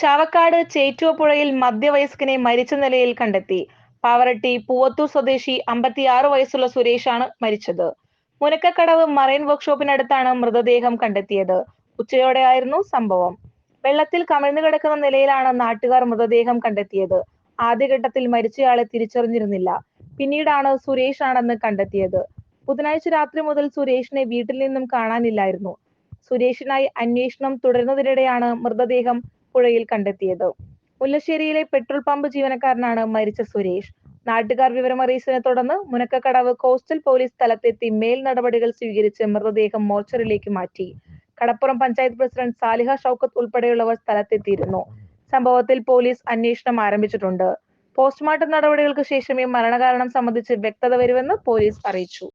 ചാവക്കാട് ചേറ്റുവപ്പുഴയിൽ മധ്യവയസ്കനെ മരിച്ച നിലയിൽ കണ്ടെത്തി. പാവറട്ടി പൂവത്തൂർ സ്വദേശി അമ്പത്തിയാറ് വയസ്സുള്ള സുരേഷാണ് മരിച്ചത്. മുനക്കക്കടവ് മറൈൻ വർക്ക്ഷോപ്പിനടുത്താണ് മൃതദേഹം കണ്ടെത്തിയത്. ഉച്ചയോടെയായിരുന്നു സംഭവം. വെള്ളത്തിൽ കമിഴ്ന്നു കിടക്കുന്ന നിലയിലാണ് നാട്ടുകാർ മൃതദേഹം കണ്ടെത്തിയത്. ആദ്യഘട്ടത്തിൽ മരിച്ചയാളെ തിരിച്ചറിഞ്ഞിരുന്നില്ല. പിന്നീടാണ് സുരേഷ് ആണെന്ന് കണ്ടെത്തിയത്. ബുധനാഴ്ച രാത്രി മുതൽ സുരേഷിനെ വീട്ടിൽ നിന്നും കാണാനില്ലായിരുന്നു. സുരേഷിനായി അന്വേഷണം തുടരുന്നതിനിടെയാണ് മൃതദേഹം പുഴയിൽ കണ്ടെത്തിയത്. മുല്ലശ്ശേരിയിലെ പെട്രോൾ പമ്പ് ജീവനക്കാരനാണ് മരിച്ച സുരേഷ്. നാട്ടുകാർ വിവരമറിയിച്ചതിനെ തുടർന്ന് മുനക്കക്കടവ് കോസ്റ്റൽ പോലീസ് സ്ഥലത്തെത്തി മേൽ നടപടികൾ സ്വീകരിച്ച് മൃതദേഹം മോർച്ചറിയിലേക്ക് മാറ്റി. കടപ്പുറം പഞ്ചായത്ത് പ്രസിഡന്റ് സാലിഹ ഷൌക്കത്ത് ഉൾപ്പെടെയുള്ളവർ സ്ഥലത്തെത്തിയിരുന്നു. സംഭവത്തിൽ പോലീസ് അന്വേഷണം ആരംഭിച്ചിട്ടുണ്ട്. പോസ്റ്റ്മോർട്ടം നടപടികൾക്ക് ശേഷമേ മരണകാരണം സംബന്ധിച്ച് വ്യക്തത വരുമെന്ന് പോലീസ് അറിയിച്ചു.